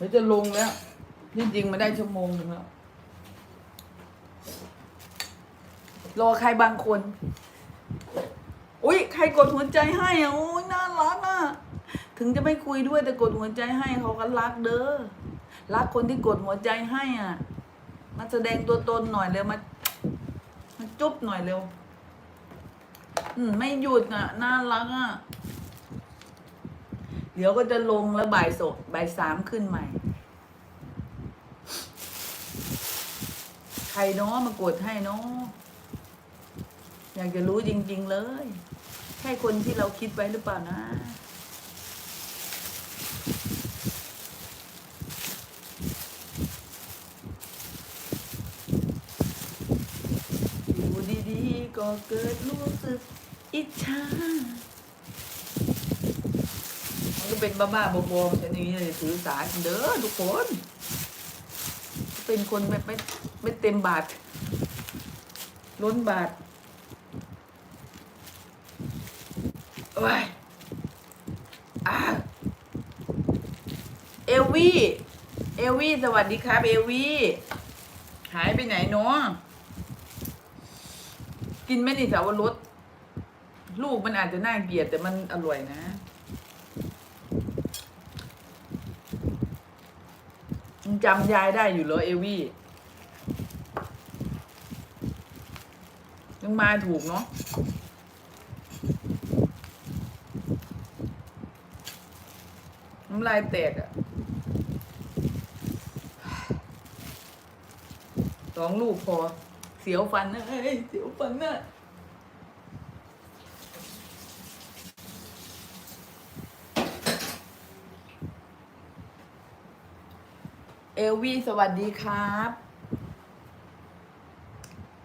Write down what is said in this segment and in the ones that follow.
เดี๋ยวจะลงแล้วที่จริงมาได้ชั่วโมงหนึ่งแล้ว รอใครบางคน อุ้ยใครกดหัวใจให้อะโอ้ยน่ารักอะ ถึงจะไม่คุยด้วยแต่กดหัวใจให้เขาก็รักเด้อ รักคนที่กดหัวใจให้อะ มาแสดงตัวตนหน่อยเร็วมา มาจุ๊บหน่อยเร็ว อืมไม่หยุดอะ น่ารักอะ ดี๋ยวก็จะลงแล้วบ่ายสดบ่ายสามขึ้นใหม่ ใครเนาะมากดให้เนาะอยากจะรู้จริง ๆ เลย ใช่คนที่เราคิดไว้หรือเปล่านะ อยู่ดี ๆ ก็เกิดรู้สึกอิจฉา เป็นบ้าๆบอๆชนิดนี้เลยถือสาเด้อทุกคน เป็นคนไม่ไม่ไม่เต็มบาท ล้นบาทโอ้ยอ่าเอลวี่เอลวี่สวัสดีครับ เอลวี่หายไปไหนเนาะกินไหม่นี่สาวรสลูกมันอาจจะน่าเกลียดแต่มันอร่อยนะ ยังจำยายได้อยู่เหรอเอวี่ยังมาถูกเนาะน้ำลายแตกอะสองลูกพอ เสียวฟันนะเอ้ยเสียวฟันนะ เอลวี่สวัสดีครับ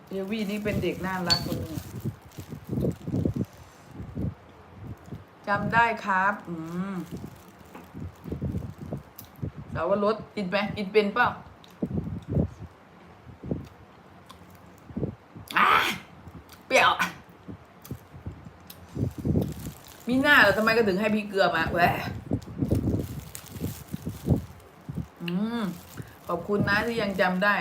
เอลวี่นี่เป็นเด็กน่ารักคนหนึงจำได้ครับ อืมสาวรสกินไหมกินเป็นเปล่าเปรี้ยว มีหน้าเหรอทำไมก็ถึงให้พี่เกลือมาแหวะ อืมขอบคุณนะที่ยังจำได้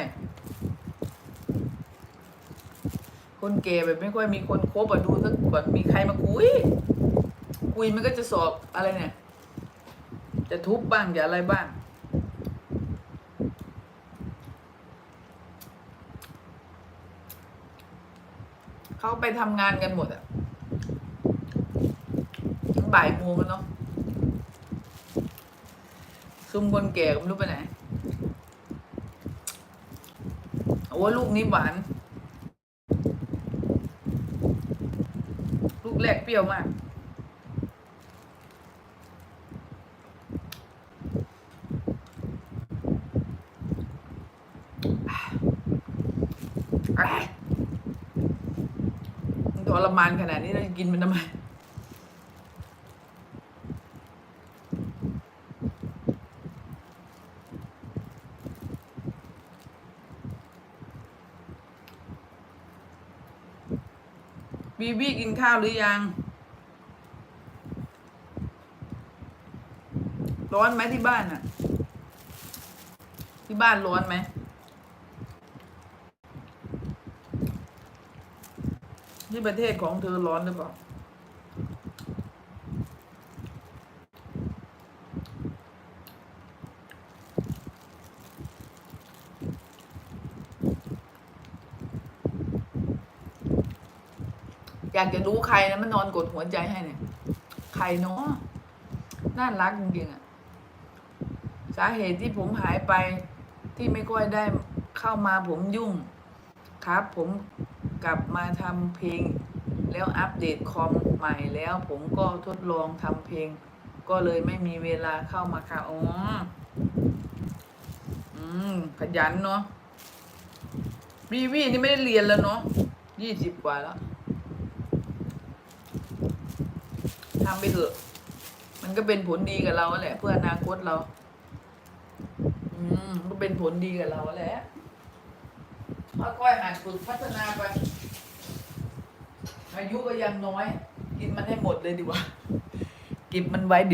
คนเกย์แบบไม่ค่อยมีคนคบอะดูสักก่อนมีใครมาคุย คุยมันก็จะสอบอะไรเนี่ย จะทุบบ้างจะอะไรบ้างเขาไปทำงานกันหมดอะถึงบ่ายโมงแล้วเนาะ ซุมคนแก่ก็ไม่รู้ไปไหน โอ้ลูกนี้หวาน ลูกแรกเปรี้ยวมากอะมันทรมานขนาดนี้เราจะกินมันทำไม บีบี้กินข้าวหรือยัง ร้อนไหมที่บ้านอะที่บ้านร้อนไหมที่ประเทศของเธอร้อนหรือเปล่า อยากจะรู้ใครนะมันนอนกดหัวใจให้เนี่ย ใครเนาะน่ารักจริงๆอะสาเหตุที่ผมหายไปที่ไม่ค่อยได้เข้ามาผมยุ่งครับ ผมกลับมาทำเพลง แล้วอัปเดตคอมใหม่แล้ว ผมก็ทดลองทำเพลง ก็เลยไม่มีเวลาเข้ามาค่ะอ๋ออืมขยันเนาะวีวีนี่ไม่ได้เรียนแล้วเนาะยี่สิบกว่าแล้ว ทำไปเถอะ มันก็เป็นผลดีกับเราแหละ เพื่ออนาคตเรา อืมมันก็เป็นผลดีกับเราแหละค่อยๆหัดฝึกพัฒนาไป อายุก็ยังน้อย กินมันให้หมดเลยดีกว่า เก็บมันไว้